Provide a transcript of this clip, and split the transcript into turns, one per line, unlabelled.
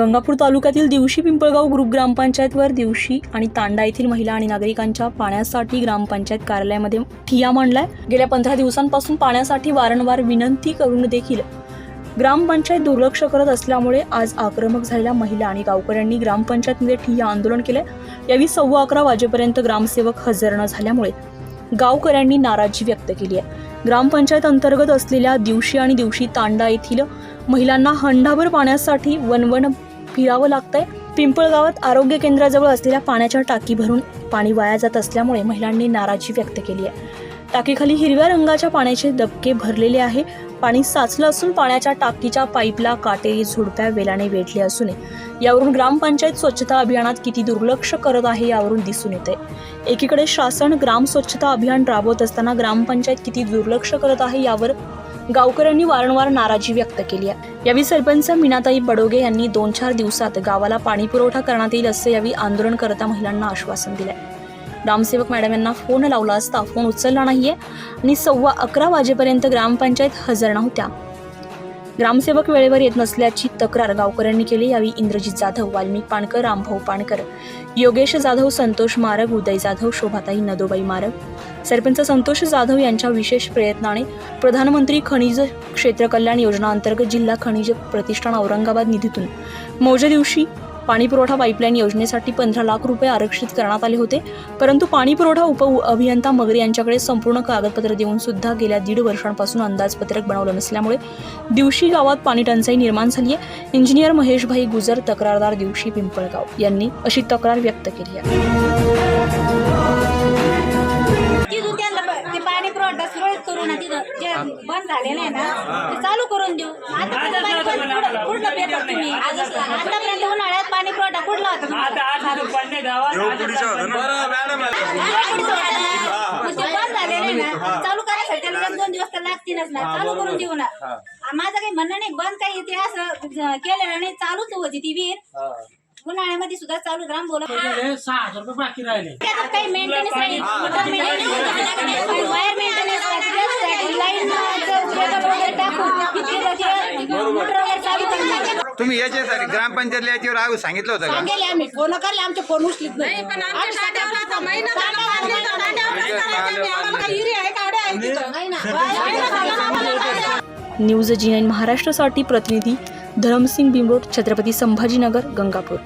गंगापूर तालुक्यातील दिवशी पिंपळगाव ग्रुप ग्रामपंचायतवर दिवशी आणि तांडा येथील महिला आणि नागरिकांच्या पाण्यासाठी ग्रामपंचायत कार्यालयामध्ये ठिया मांडलाय. गेल्या पंधरा दिवसांपासून पाण्यासाठी वारंवार विनंती करून देखील ग्रामपंचायत दुर्लक्ष करत असल्यामुळे आज आक्रमक झालेल्या महिला आणि गावकऱ्यांनी ग्रामपंचायतमध्ये ठिय्या आंदोलन केले यावेळी सव्वा अकरा वाजेपर्यंत ग्रामसेवक हजर न झाल्यामुळे गावकऱ्यांनी नाराजी व्यक्त केली आहे. ग्रामपंचायत अंतर्गत असलेल्या दिवशी आणि दिवशी तांडा येथील महिलांना हंडाभर पाण्यासाठी वनवन फिरावं लागतंय. पिंपळगावात आरोग्य केंद्राजवळ असलेल्या पाण्याच्या टाकी भरून पाणी वाया जात असल्यामुळे महिलांनी नाराजी व्यक्त केली आहे. टाकीखाली हिरव्या रंगाच्या पाण्याचे दबके भरलेले आहे. पाणी साचलं असून पाण्याच्या टाकीच्या पाईपला काटेरी झुडप्या वेलाने वेढले असून यावरून ग्रामपंचायत स्वच्छता अभियानात किती दुर्लक्ष करत आहे यावरून दिसून येते एकीकडे शासन ग्राम स्वच्छता अभियान राबवत असताना ग्रामपंचायत किती दुर्लक्ष करत आहे यावर गावकऱ्यांनी वारंवार नाराजी व्यक्त केली आहे. यावेळी सरपंच मीनाताई बडोगे यांनी दोन चार दिवसात गावाला पाणी पुरवठा करण्यात येईल असं यावेळी आंदोलन करता महिलांना आश्वासन दिलंय. ग्रामसेवक मॅडम यांना फोन लावला असता फोन उचलला नाहीये आणि सव्वा अकरा वाजेपर्यंत ग्रामपंचायत हजर नव्हत्या. ग्रामसेवक वेळेवर येत नसल्याची तक्रार गावकऱ्यांनी केली यावेळी इंद्रजित जाधव वाल्मिक पाणकर रामभाऊ पाणकर योगेश जाधव संतोष मारग उदय जाधव शोभाताई नदोबाई मारग सरपंच संतोष जाधव यांच्या विशेष प्रयत्नाने प्रधानमंत्री खनिज क्षेत्र कल्याण योजना अंतर्गत जिल्हा खनिज प्रतिष्ठान औरंगाबाद निधीतून. मौजे दिवशी पाणी पुरवठा पाईपलाईन योजनेसाठी पंधरा लाख रुपये आरक्षित करण्यात आले होते. परंतु पाणी पुरवठा उप अभियंता मगरे यांच्याकडे संपूर्ण कागदपत्र देऊन सुद्धा गेल्या दीड वर्षांपासून अंदाजपत्रक बनवलं नसल्यामुळे दिवशी गावात पाणी टंचाई निर्माण झाली आहे इंजिनियर महेशभाई गुजर तक्रारदार दिवशी पिंपळगाव यांनी अशी तक्रार व्यक्त केली आहे.
पाणी पुरवठा सुरळीत करू ना तिथं जे बंद झालेलं आहे ना ते चालू करून देऊ. आता पेपर तुम्ही उन्हाळ्यात पाणी पुरवठा कुठला होता तुम्हाला? ना. चालू करायसाठी त्याला एक दोन दिवस तर लागतीलच ना. चालू करून देऊ ना. माझं काही म्हणणं नाही बंद काही इथे असं ज- केलेलं नाही. चालूच होती ती विहीर उन्हाळ्यामध्ये सुद्धा चालू राम बोला
सहा हजार रुपये बाकी राहिले.
त्याच्यात काही मेंटेनन्स राहील. वायर मेंटेनन्स
तुम्ही याच्यासाठी ग्रामपंचायतला याच्यावर आव सांगितलं होतं का
सांगेल आम्ही फोन करले आमचे फोन उचलीत नाही आम्ही तांड्यावर आता महिना झाला, आम्ही तांड्यावर करायचं नाही. आम्हाला काही हिरी आहे, गाड्या आहे तिथं. महिना झाला ना आम्हाला तांड्यावर.
न्यूज जी नाईन महाराष्ट्रासाठी प्रतिनिधी धरमसिंग बिंबोट छत्रपती संभाजीनगर गंगापूर